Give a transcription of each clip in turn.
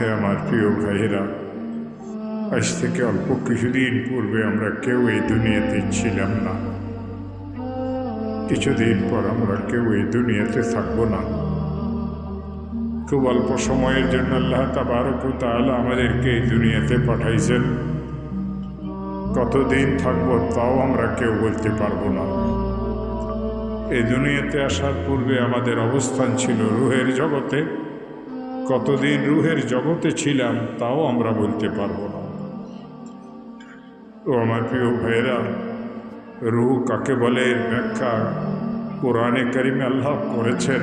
হে আমার প্রিয় ভাইয়েরা, আজ থেকে অল্প কিছুদিন পূর্বে আমরা কেউ এই দুনিয়াতে ছিলাম না। কিছুদিন পর আমরা কেউ এই দুনিয়াতে থাকব না। খুব অল্প সময়ের জন্য আল্লাহ তাবারক তাআলা আমাদেরকে এই দুনিয়াতে পাঠাইছেন। কতদিন থাকব তাও আমরা কেউ বলতে পারব না। এই দুনিয়াতে আসার পূর্বে আমাদের অবস্থান ছিল রুহের জগতে। কতদিন রুহের জগতে ছিলাম, তাও আমরা বলতে পারব না। তো আমার প্রিয় ভাইয়েরা, রুহ কাকে বলে ব্যাখ্যা কোরআনে করিমে আল্লাহ করেছেন।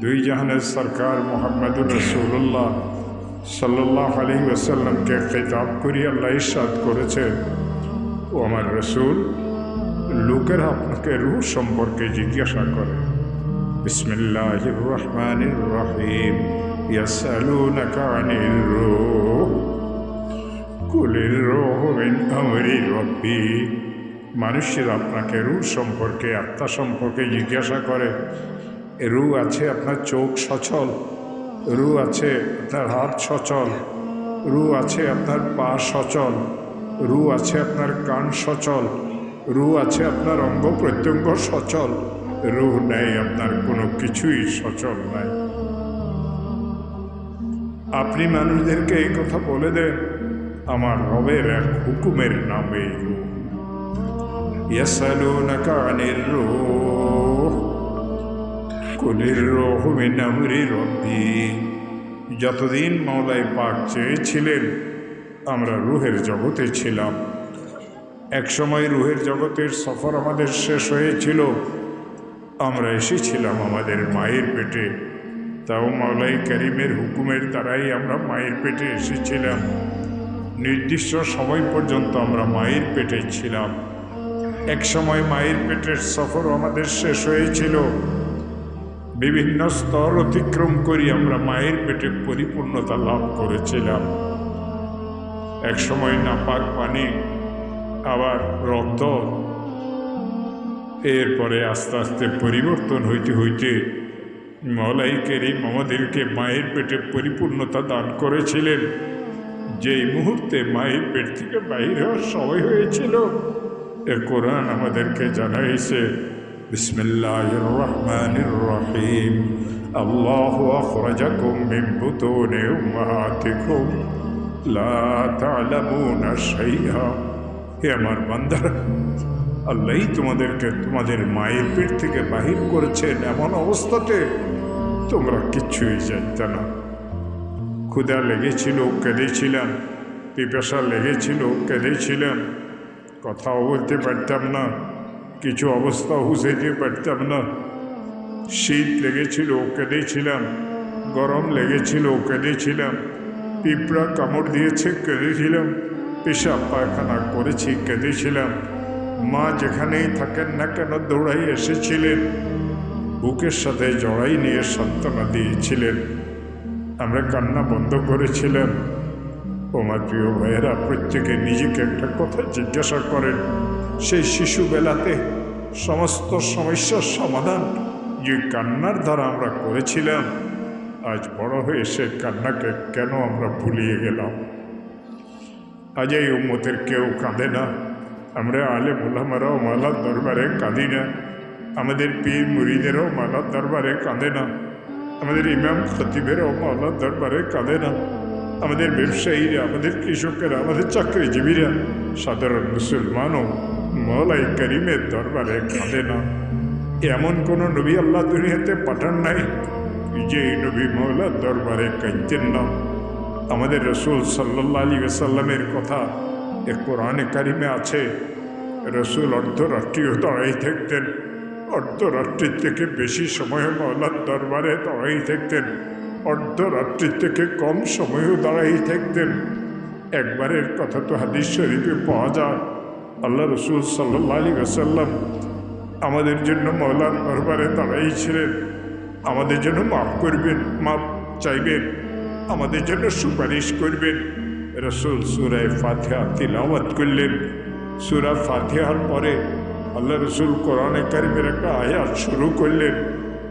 দুই জাহানের সরকার মোহাম্মদুর রসুল্লাহ সাল্লাহ আলী ওসাল্লামকে খেতাব করি আল্লাহ ইসাদ করেছেন। ও আমার রসুল, লোকেরা আপনাকে রুহ সম্পর্কে জিজ্ঞাসা করে। বিসমিল্লাহ রহমান রহিম। ইয়াসালুনাকা আনির রূহ কুলির রোহ মিন আমরি রব্বি মানুষের আপনাকে রু সম্পর্কে, আত্মা সম্পর্কে জিজ্ঞাসা করে রু আছে আপনার চোখ সচল? রু আছে আপনার হাত সচল? রু আছে আপনার পা সচল? রু আছে আপনার কান সচল? রু আছে আপনার অঙ্গ প্রত্যঙ্গ সচল? রু নেই আপনার, কোনো কিছুই সচল নাই। আপনি মানুষদেরকে এই কথা বলে দেন আমার রবের এক হুকুমের নামে يسألونك عن الروح قل الروح من أمر ربي যতদিন মাওলাই পাক চেয়েছিলেন আমরা রুহের জগতে ছিলাম এক সময় রুহের জগতের সফর আমাদের শেষ হয়েছিল আমরা এসেছিলাম আমাদের মায়ের পেটে তাও মাওলাই করিমের হুকুমের দ্বারাই আমরা মায়ের পেটে এসেছিলাম। নির্দিষ্ট সময় পর্যন্ত আমরা মায়ের পেটে ছিলাম। এক সময় মায়ের পেটের সফর আমাদের শেষ হয়েছিল। বিভিন্ন স্তর অতিক্রম করি আমরা মায়ের পেটে পরিপূর্ণতা লাভ করেছিলাম। এক সময় নাপাক পানি, আবার রক্ত, এরপরে আস্তে আস্তে পরিবর্তন হইতে হইতে মলাই কেরিম আমাদেরকে মায়ের পেটে পরিপূর্ণতা দান করেছিলেন। যেই মুহূর্তে মায়ের পেট থেকে বাইরে হওয়ার সময় হয়েছিল, এ কোরআন আমাদেরকে জানাইছে বিসমিল্লাহ রহমান রহিম। আল্লাহ আখরাজাকুম মিন বুতুনি উম্মাহাতিকুম। লা তা'লামুনা শাইআ। হে আমার বান্দারা, আল্লাহই তোমাদেরকে তোমাদের মায়ের পেট থেকে বাহির করেছেন এমন অবস্থাতে। তোমরা কিচ্ছুই জানতে না। ক্ষুদা লেগেছিল, কেঁদেছিলাম, পিপাসা লেগেছিল, কেঁদেছিলাম। কথাও বলতে পারতাম না, কিছু অবস্থা হুসাইতে পারতাম না। শীত লেগেছিল, কেঁদেছিলাম, গরম লেগেছিল, কেঁদেছিলাম, পিঁপড়া কামড় দিয়েছে, কেঁদেছিলাম, পেশাব পায়খানা করেছি, কেঁদেছিলাম। মা যেখানেই থাকেন না কেন দৌড়াই এসেছিলেন। বুকের সাথে জড়াই নিয়ে সান্ত্বনা দিয়েছিলেন। আমরা কান্না বন্ধ করেছিলাম। আমার প্রিয় ভাইয়েরা, প্রত্যেকে নিজেকে একটা কথা জিজ্ঞাসা করেন, সেই শিশুবেলাতে সমস্ত সমস্যার সমাধান যে কান্নার দ্বারা আমরা করেছিলাম, আজ বড় হয়ে সে কান্নাকে কেন আমরা ভুলিয়ে গেলাম? আজ এই উম্মতের কেউ কাঁদে না। আমরা আলে মোলামারাও মালার দরবারে কাঁদি না। আমাদের পীর মুড়িদেরও মালার দরবারে কাঁদে না। আমাদের ইমাম খতিবেরও মালার দরবারে কাঁদে না। আমাদের ব্যবসায়ীরা, আমাদের কৃষকেরা, আমাদের চাকরিজীবীরা, সাধারণ মুসলমানও মৌলাই করিমের দরবারে কাঁদে না। এমন কোনো নবী আল্লাহ দুনিয়াতে পাঠান নাই যে নবী মৌলার দরবারে কাঁদতেন না। আমাদের রসুল সাল্লাহ আলী সাল্লামের কথা এ কোরআনে কারিমে আছে, রসুল অর্ধরাষ্ট্রীয় দাঁড়াই থাকতেন। অর্ধরাত্রির থেকে বেশি সময় মৌলার দরবারে দাঁড়াই থাকতেন। অর্ধরাত্রির থেকে কম সময়ও দাঁড়াই থাকতেন। একবারের কথা তো হাদিস শরীফে পাওয়া যায়। আল্লাহ রসুল সাল্লাহ আলী আসাল্লাম আমাদের জন্য মৌলার দরবারে দাঁড়াই ছিলেন। আমাদের জন্য মাফ করবেন, মাফ চাইবেন, আমাদের জন্য সুপারিশ করবেন। রসুল সুরায় ফাতিহা তিলাওয়াত করলেন। সুরা ফাতিহার পরে আল্লাহ রসুল কোরআনে কারিমের একটা আয়াত শুরু করলেন।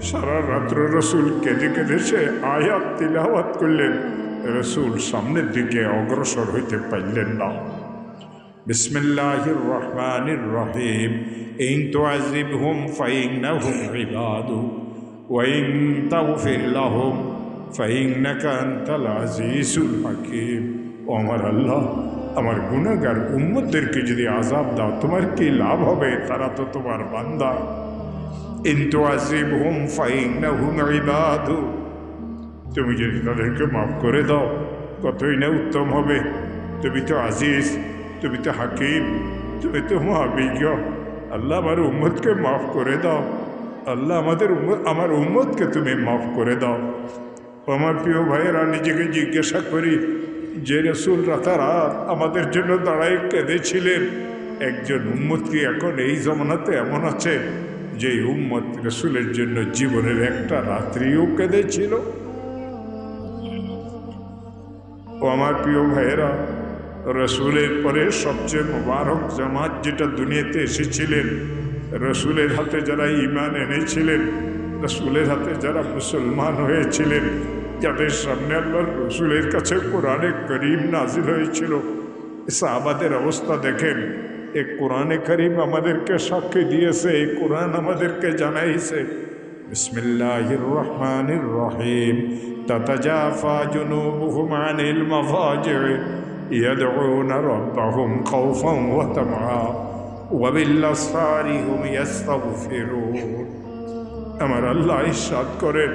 সারা রাত্র রসুল কেঁদে কেঁদে সে আয়াত তিলাওয়াত করলেন। রসুল সামনের দিকে অগ্রসর হইতে পারলেন না। বিসমিল্লাহির রহমানির রহিম ইন তুআযিবহুম ফাইন্নাহুম ইবাদু। ওয়া ইন তাগফির লাহুম। ফাইন্নাকা আনতাল আজিজুল হাকীম। ও আমার আল্লাহ আমার গুনাহগার উম্মতদেরকে যদি আযাব দাও, তোমার কি লাভ হবে? তারা তো তোমার বান্দা। ইন তুআযিবহুম ফাইন্নাহুম ইবাদু। তুমি যদি তাদেরকে মাফ করে দাও, কতই না উত্তম হবে। তুমি তো আজিজ, তুমি তো হাকিম, তুমি তো মহাবিজ্ঞ। আল্লাহ আমার উম্মতকে মাফ করে দাও। আল্লাহ আমাদের আমার উম্মতকে তুমি মাফ করে দাও। আমার প্রিয় ভাইয়েরা, নিজেকে জিজ্ঞাসা করি যে রসুল রাতারাত আমাদের জন্য দাঁড়াই কেঁদেছিলেন, একজন উম্মত কি এখন এই জমানাতে এমন আছে যে উম্মত রসুলের জন্য জীবনের একটা রাত্রিও কেঁদেছিল? ও আমার প্রিয় ভাইয়েরা, রসুলের পরে সবচেয়ে মোবারক জামাত যেটা দুনিয়াতে এসেছিলেন, রসুলের হাতে যারা ইমান এনেছিলেন, রসুলের হাতে যারা মুসলমান হয়েছিলেন যাদের সামনে আল্লাহ রসুলের কাছে কোরআনে করিম নাজিল হয়েছিল সাহাবাদের অবস্থা দেখেন এই কোরআনে করিম আমাদেরকে সাক্ষী দিয়েছে এই কোরআন আমাদেরকে জানাইছে বিসমিল্লাহির রহমানির রহিম তাতাজাফা জুনুবুহুম আনিল মাফাজি'i يدعون ربهم خوفا وطمعا وبالأسحار هم يستغفرون আমার আল্লাহ ইসাদ করেন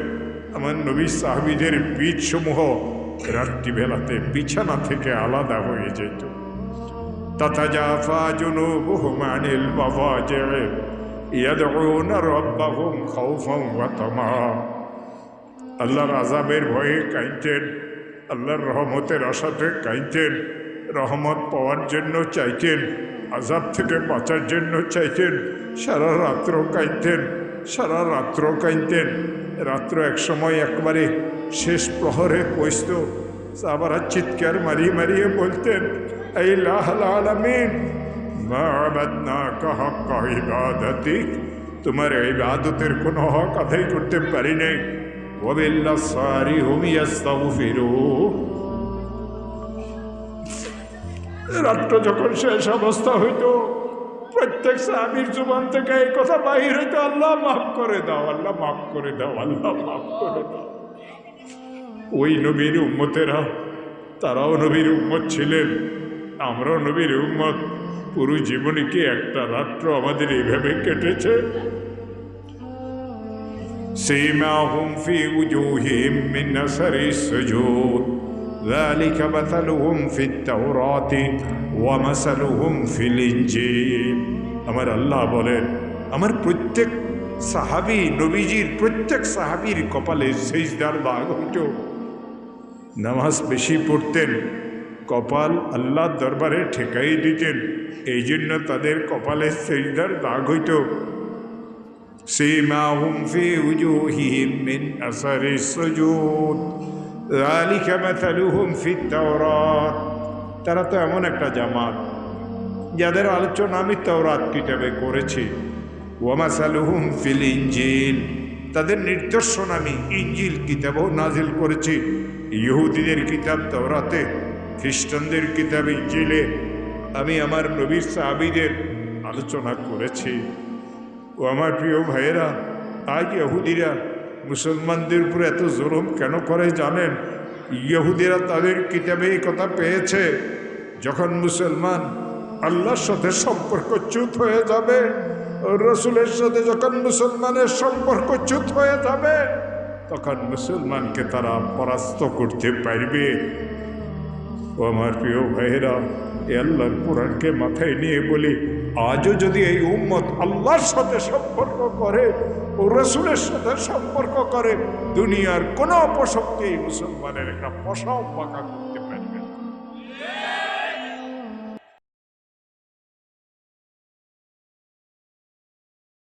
আমার নবী সাহাবিদের বীজ সমূহ রাত্রিবেলাতে বিছানা থেকে আলাদা হয়ে যেত তাতাজাফা জুনুবুহুম আনিল মাফাজি'i يدعون ربهم خوفا وطمعا আল্লাহর আজাবের ভয়ে কাঁদতেন আল্লাহর রহমতের আশাতে কাঁদতেন রহমত পাওয়ার জন্য চাইতেন আজাব থেকে বাঁচার জন্য চাইতেন সারা রাত্র কাঁদতেন সারা রাত্র কাঁদতেন রাত্র এক সময় একবারে শেষ প্রহরে পৌঁছত। আবার চিৎকার মারিয়ে মারিয়ে বলতেন, এই লাহমিন তোমার এই বাদতের কোনো হক আদায় করতে পারি নাই। হুমিয়াস্তাগফিরু রাত্র যখন শেষ অবস্থা হইতো প্রত্যেক সাহাবির জুবান থেকে এই কথা বাহির হইতো আল্লাহ মাফ করে দাও আল্লাহ মাফ করে দাও আল্লাহ মাফ করে দাও ওই নবীর উম্মতেরা তারাও নবীর উম্মত ছিলেন আমরাও নবীর উম্মত পুরো জীবনে কি একটা রাত্র আমাদের এইভাবে কেটেছে سيماهم في وجوههم من أثر السجود ذلك مثلهم في التوراة ومثلهم في الإنجيل আমার আল্লাহ বলেন আমার প্রত্যেক সাহাবি নবীজির প্রত্যেক সাহাবির কপালে সেজদার দাগ হইত নামাজ বেশি পড়তেন কপাল আল্লাহ দরবারে ঠেকাই দিতেন এই জন্য তাদের কপালে সেজদার দাগ হইত سيماهم في وجوههم من أثر السجود তারা তো এমন একটা জামাত, যাদের আলোচনা আমি তাওরাত কিতাবে করেছি। ওয়ামাসালুহুম ফিল ইঞ্জিল তাদের নির্দর্শন আমি ইঞ্জিল কিতাবও নাজিল করেছি। ইহুদিদের কিতাব তওরাতে, খ্রিস্টানদের কিতাব ইঞ্জিলে আমি আমার নবীর সাহাবিদের আলোচনা করেছি। ও আমার প্রিয় ভাইয়েরা, আজ ইহুদিরা মুসলমানদের উপর এত জুলুম কেন করে জানেন? ইহুদিরা তাদের কিতাবে এই কথা পেয়েছে, যখন মুসলমান আল্লাহর সাথে সম্পর্ক চ্যুত হয়ে যাবে, রসুলের সাথে যখন মুসলমানের সম্পর্ক চ্যুত হয়ে যাবে, তখন মুসলমানকে তারা পরাস্ত করতে পারবে। ও আমার প্রিয় ভাইয়েরা এ আল্লাহর কোরআনকে মাথায় নিয়ে বলি, আজও যদি এই উম্মত আল্লাহর সাথে সম্পর্ক করে ও রসুলের সাথে সম্পর্ক করে, দুনিয়ার কোনো অপশক্তি মুসলমানের একটা পশাও পাকা করতে